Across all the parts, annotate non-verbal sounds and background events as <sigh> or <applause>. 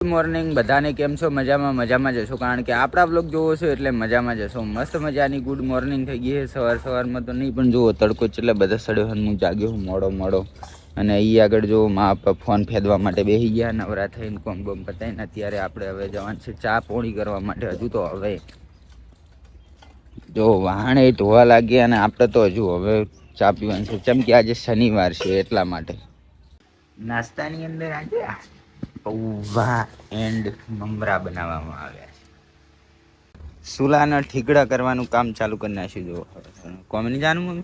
Good morning બધાને કેમ છો? મજામાં મજામાં જશો કારણ કે આપણા બ્લોગ જોવો છો એટલે મજામાં જશો મસ્ત મજાની ગુડ મોર્નિંગ થઈ ગઈ છે. સવાર સવારમાં તો નહીં, પણ જુઓ તડકો એટલે બધા સડ્યો હું જાગ્યો હું, મોડો મોડો. અને અહીં આગળ જો મા બાપા ફોન ફેદવા માટે બેસી ગયા, નવરા થઈને કોમ બોમ પતાવીને અત્યારે આપણે હવે જવાનું છે ચા પોણી કરવા માટે. હજુ તો હવે જો વાહણે ધોવા લાગ્યા અને આપણે તો હજુ હવે ચા પીવાનું છે. ચમકી આજે શનિવાર છે એટલા માટે. નાસ્તાની અંદર આજે પૌવા એન્ડ મમરા બનાવવામાં આવ્યા છે. સુલાના ઠીકડા કરવાનું કામ ચાલુ કરી નાખ્યું જો કોમે નહીં જાણું મમ્મી?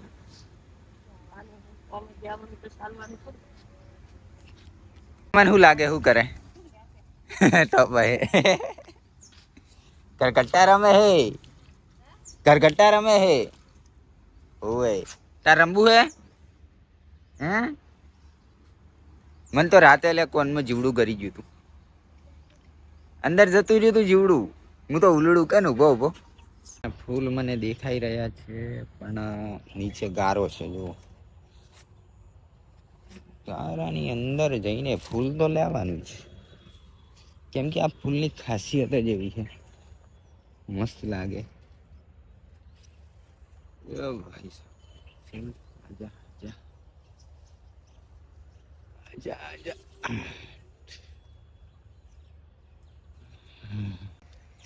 મને શું લાગે, શું કરે? તો ભાઈ. કરકટ્ટા રમે હે. કરકટ્ટા રમે હે. ઓય. તાર રમવું હે? હે? મને તો રાતે લે કોનમાં જીવડું કરી ગયું તું. અંદર જતું રહ્યું તું જીવડું. હું તો ઉલડું. કે ઊભો ઊભો? ફૂલ મને દેખાઈ રહ્યા છે, પણ નીચે ગારો છે, જુઓ. ગારાની અંદર જઈને ફૂલ તો લેવાનું છે કેમ કે આ ફૂલની ખાસિયત જ એવી છે. મસ્ત લાગે. ભાઈ આજા આજા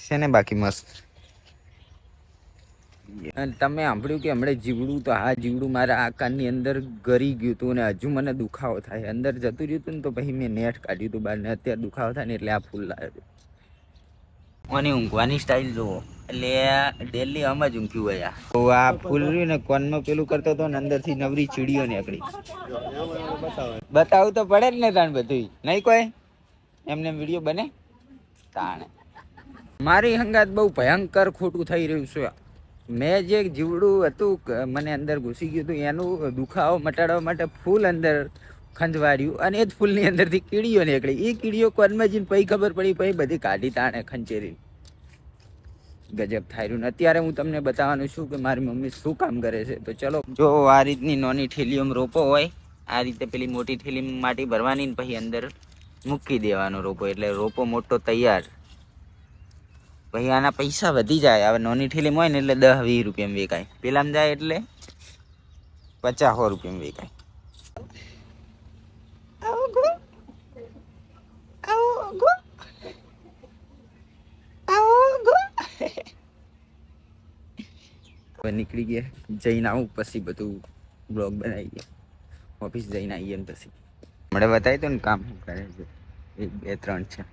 છે ને બાકી મસ્ત? તમે સાંભળ્યું કે હમણાં જીવડું તો હા જીવડું મારા આ કાનની અંદર ગરી ગયું હતું અને હજુ મને દુખાવો થાય. અંદર જતું રહ્યું હતું ને તો પછી મેં નેટ કાઢ્યું હતું બહાર ને અત્યારે દુખાવો થાય ને એટલે આ ફૂલ લાવ્યો અને ઊંઘવાની સ્ટાઇલ જુઓ એટલે ડેલી આમ જ ઊંઘ્યું હોય તો આ ફૂલ ને, કોનમાં પેલું કરતો હતો ને, અંદરથી નવરી ચીડીઓ નીકળી. બતાવું તો પડે જ ને તાણ બધું નહીં કોઈ? એમને વીડિયો બને? તાણે. મારી હંગાત બહુ ભયંકર ખોટું થઈ રહ્યું છે. મેં જે જીવડું હતું મને અંદર ઘૂસી ગયું હતું, એનું દુખાવો મટાડવા માટે ફૂલ અંદર ખંજવાળ્યું અને એ જ ફૂલની અંદરથી કીડીઓ નીકળી. એ કીડીઓ કોનમાં જઈને પછી ખબર પડી પછી બધી કાઢી તાણે ખંચેરી. ગજબ થાય ને. અત્યારે હું તમને બતાવવાનું છું કે મારી મમ્મી શું કામ કરે છે. તો ચલો, જો આ રીતની નોની ઠેલીઓમાં રોપો હોય, આ રીતે પેલી મોટી ઠેલીમાં માટી ભરવાની ને પછી અંદર મૂકી દેવાનો રોપો. એટલે રોપો મોટો તૈયાર. પછી આના પૈસા વધી જાય. હવે નોની ઠેલીમાં હોય ને એટલે દસ વીસ રૂપિયામાં વેચાય. પેલામાં જાય એટલે પચાસો રૂપિયામાં વેચાય આવો ગો આવો ગો આવો ગો હવે નીકળી ગયા. જઈને આવું પછી બધું બ્લોગ બનાવી ગયા. ઓફિસ જઈને આવીએ ને પછી. મળે બતાવી દઉં ને કામ શું કરે છે. એક બે ત્રણ છે.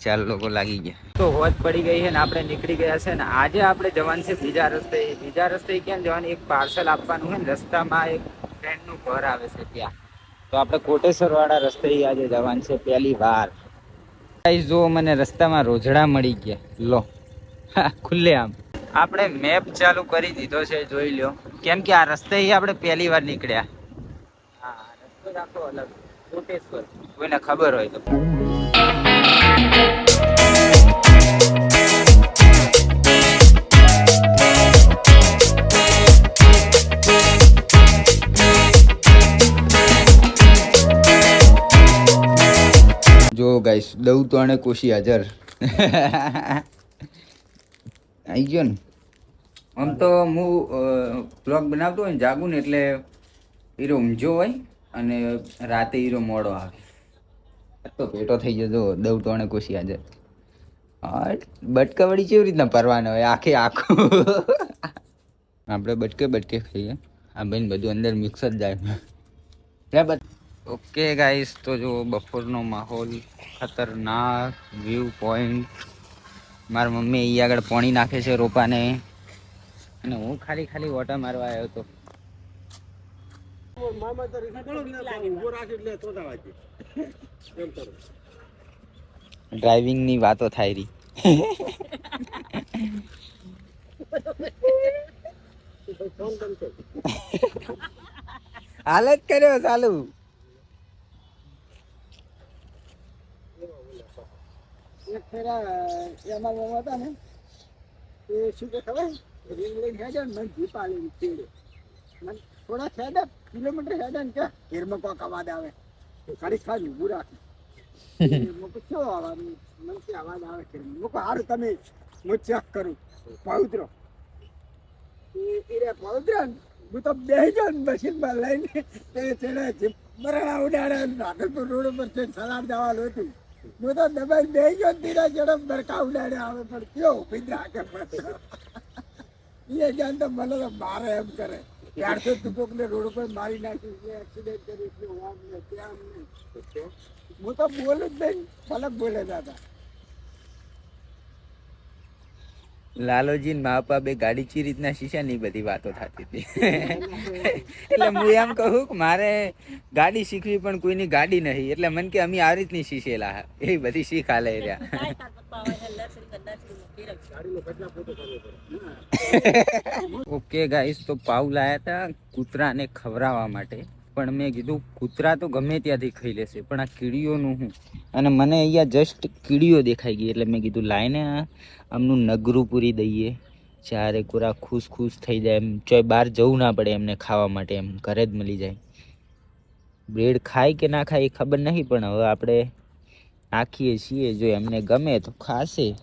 ચાર લોકો લાગી ગયા. તો હોજ પડી ગઈ છે ને આપણે નીકળી ગયા છે ને આજે આપણે જવાનું છે બીજા રસ્તે. બીજા રસ્તે ક્યાં જવાનું? એક પાર્સલ આપવાનું છે ને રસ્તામાં એક ફ્રેન્ડનું ઘર આવે છે ત્યાં. તો આપણે કોટેશ્વરવાળા રસ્તે આજે જવાનું છે પહેલી વાર. જો મને રસ્તામાં રોજડા મળી ગયા. લો. હા, <laughs> ખુલ્લે આમ. આપણે મેપ ચાલુ કરી દીધો છે, જોઈ લ્યો. કેમ કે આ રસ્તે આપણે પહેલી વાર નીકળ્યા. હા રસ્તો અલગ કોઈને ખબર હોય તો. જો ગાઈસ દઉં તો અને કોશી હાજર. <laughs> આવી ગયો ને. આમ તો હું બ્લોગ બનાવતો હોય ને જાગું ને એટલે હીરો ઊંઝો હોય અને રાતે હીરો મોડો આવે. તો પેટો થઈ જતો દઉં તો આને કોશી હા બટકા વળી કેવી રીતના પરવાનો હોય આખે આખું. આપણે બટકે બટકે ખાઈએ. આ બેન બધું અંદર મિક્સ જ જાય. ઓકે ગાઈસ તો જો બપોરનો માહોલ ખતરનાક વ્યૂ પોઈન્ટ મારા મમ્મી અહીં આગળ પાણી નાખે છે રોપાને. અને હું ખાલી ખાલી વોટર મારવા આવ્યો હતો ડ્રાઇવિંગની વાતો થાય રહી. હાલત કર્યો ચાલુ એક ફેરા એમાં મોમાં હતા ને એ શું કે ખબર? રીંગ લઈને હેડે ને મને જીપ આલી ચીડે મને થોડા હેડે કિલોમીટર હેડે ને કે ઘેરમાં કોક અવાજ આવે. ઊભું રાખે. <laughs> મૂકો કેવો અવાજ? મનથી અવાજ આવે છે. મૂકો હારું તમે હું ચેક કરું. પવિત્ર. એ રે પવિત્ર હું તો બે જાઉં મશીનમાં લઈને તે બરાડા ઉડાડે ને રાધનપુર રોડ ઉપર સલાડ જવાનું હતું. હું તો દબાઈ બે ગયો ને ઝડપ છેડે ઉડાડે આવે, પણ કયો ઊભી પિંજરા કે એ જાણ તો મને તો મારે એમ કરે. ત્યારથી તું કોકને રોડ ઉપર મારી નાખ્યું છે એક્સિડન્ટ કર્યું આમ ને તેમ હું તો બોલું જ નહીં ભલે બોલે દાદા. લાલોજી ને મા બે ગાડી ચી રીતના શીશા ની બધી વાતો થતી હતી. એટલે હું એમ કહું કે મારે ગાડી શીખવી પણ કોઈની ગાડી નહીં. એટલે મન કે અમે આ રીતની શીશેલા એ બધી શીખ હાલે રહ્યા. <laughs> ઓકે ગાઈસ તો પાઉ લાયા હતા કૂતરાને ખવરાવવા માટે. પણ મેં કીધું, કૂતરા તો ગમે ત્યાંથી ખાઈ લેશે, પણ આ કીડીઓનું હું? અને મને અહીંયા જસ્ટ કીડીઓ દેખાઈ ગઈ, એટલે મેં કીધું લાઈને આ, આમનું નગરું પૂરી દઈએ. ચારે કોરા ખુશ ખુશ થઈ જાય એમ, ચોય બહાર જવું ના પડે એમને ખાવા માટે એમ, ઘરે જ મળી જાય. બ્રેડ ખાય કે ના ખાય એ ખબર નહીં, પણ હવે આપણે નાખીએ છીએ, જો એમને ગમે તો ખાશે.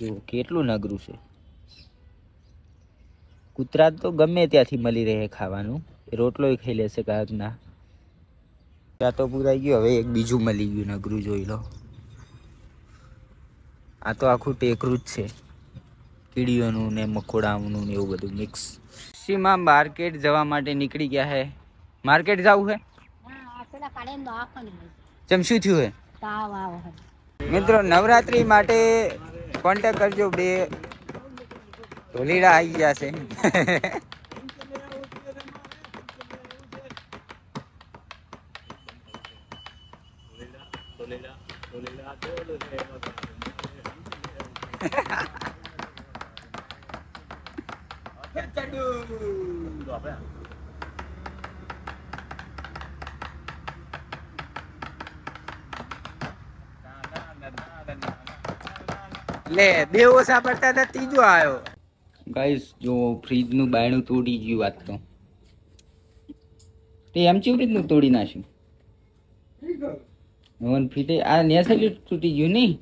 જો કેટલું નગરું છે. કૂતરા તો ગમે ત્યાંથી મળી રહે ખાવાનું. એ ખાઈ લેશે કાગના આ તો પૂરાઈ ગયું, હવે એક બીજું મળી ગયું, નગરું જોઈ લો. આ તો આખું ટેકરું જ છે. કીડીઓનું ને મકોડાઓનું ને એવું બધું મિક્સ સીમા માર્કેટ જવા માટે નીકળી ગયા હે. માર્કેટ જવું હે? ચમ શું થયું હે? મિત્રો, નવરાત્રી માટે કોન્ટેક્ટ કરજો બે. ઢોલીડા આવી ગયા છે. <laughs> લે બે ઓછા પડતા હતા ત્રીજો આવ્યો ગાઈસ જો ફ્રીજનું બાયણું તોડી ગયું વાત તો. તે એમ કેવી રીતનું તોડી નાખ્યું? હવન ફીટે આ નેસેલી તૂટી ગયું નહીં?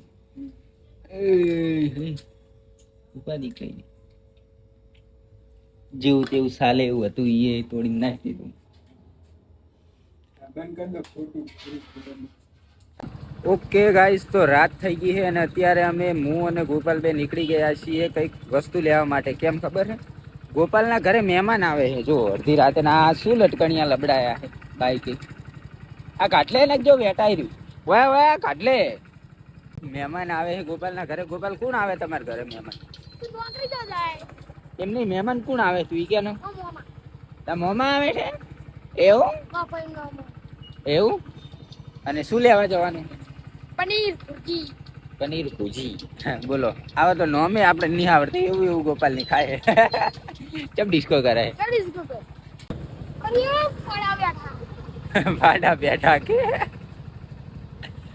ઉપાધિ કઈ નહીં. જેવું તેવું સાલે એવું હતું એ તોડી નાખી દીધું. બંધ કરી દો ખોટું ખોટું. ઓકે ગાઈસ તો રાત થઈ ગઈ છે અને અત્યારે અમે હું અને ગોપાલભાઈ નીકળી ગયા છીએ કંઈક વસ્તુ લેવા માટે. કેમ ખબર છે? ગોપાલના ઘરે મહેમાન આવે છે. જો અડધી રાતે ના આ શું લટકણિયા લબડાયા છે બાઈકે. આ કાટલે નાખજો વેટાઈ રહ્યું. વાહ વાહ કાટલે. મહેમાન આવે છે ગોપાલના ઘરે. ગોપાલ કોણ આવે તમારા ઘરે મહેમાન? એમની મહેમાન કોણ આવે? તું ઈ કેનો? મોમાં આવે છે? એવું? એવું? અને શું લેવા જવાનું? પનીર ભુજી. પનીર ભુજી. બોલો. આવા તો નોમે આપણે નહીં આવડતી એવું એવું ગોપાલની ખાય. <laughs> ચમ ડિસ્કો કરે? ભાડા <laughs> બેઠા. કે?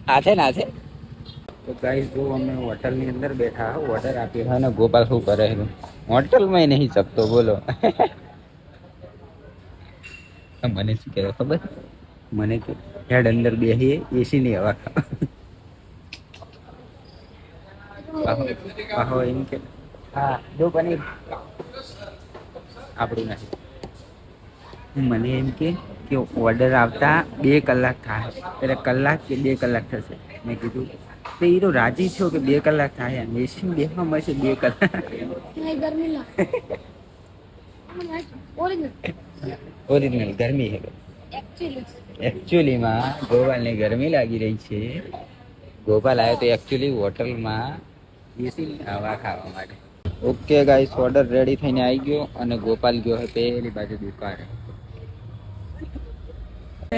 હાથે નાથે તો ગાઈસ જો અમે હોટલની અંદર બેઠા ઓર્ડર આપ્યો અને ગોપાલ શું કરે છે? હોટલમાં નહીં શકતો બોલો. <laughs> મને શું કહેવાય ખબર? મને કે હેડ અંદર બેસીએ એસી ની હવા ખાવા. પાહો પાહો એમ કે. હા જો પનીર આપણું નથી મને એમ કે કે ઓર્ડર આવતા બે કલાક થાય. એટલે કલાક કે બે કલાક થશે. મેં કીધું તો હીરો રાજી છો કે બે કલાક થાય? એસી બેસવા મળશે બે કલાક. નહીં ગરમી લાગે ઓરિજિનલ ઓરિજિનલ ગરમી છે એકચ્યુઅલીમાં ગોપાલને ગરમી લાગી રહી છે. ગોપાલ આવ્યો તો એકચ્યુઅલી હોટલમાં એસી હવા ખાવા માટે. ઓકે ગાઈસ ઓર્ડર રેડી થઈને આવી ગયો અને ગોપાલ ગયો હે પેલી બાજુ દુકાને.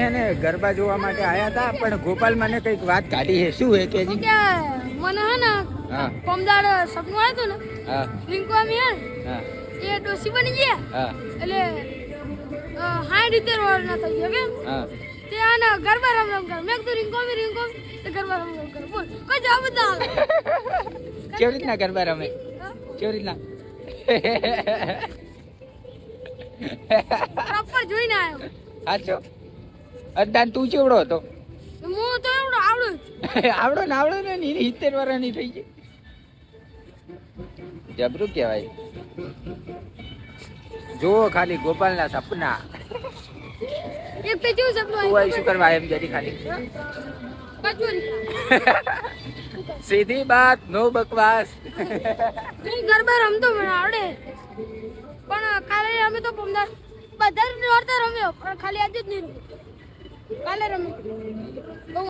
એને ગરબા જોવા માટે આયા હતા પણ ગોપાલ મને કંઈક વાત કાઢી છે શું હે કે મને હે ને કોમદાર સપનું આવ્યું હતું ને? હા. રિંકુ આમી હે હા. એ ડોસી બની ગયા? હા. એટલે હાઈ રીતે રોડ ના થઈ ગયા કેમ? હા. તે આને ગરબા રમ રમ કર. મેં કીધું રિંકુ આમી રિંકુ તે ગરબા રમ રમ કર. બોલ કોઈ જવાબ ના કેવી રીતના ગરબા રમે? કેવી રીતના? પ્રોપર જોઈને આવ્યો. સાચો. અદાન તું ચેવડો હતો. હું તો એવડો આવડો આવડો ને આવડો ને ની સિત્તેર વર્ષની થઈ ગઈ. જબરું કહેવાય. જો ખાલી ગોપાલના સપના. એક તો જેવું સપનું આવ્યું શું કરવા એમ જરી ખાલી. કચોરી <laughs> સીધી બાત, નો બકવાસ. ગરબા રમતો મને આવડે. પણ કાલે અમે તો પમદાર બધા નોરતા રમ્યો, પણ ખાલી આજે જ નહીં કાલે રમ્યો.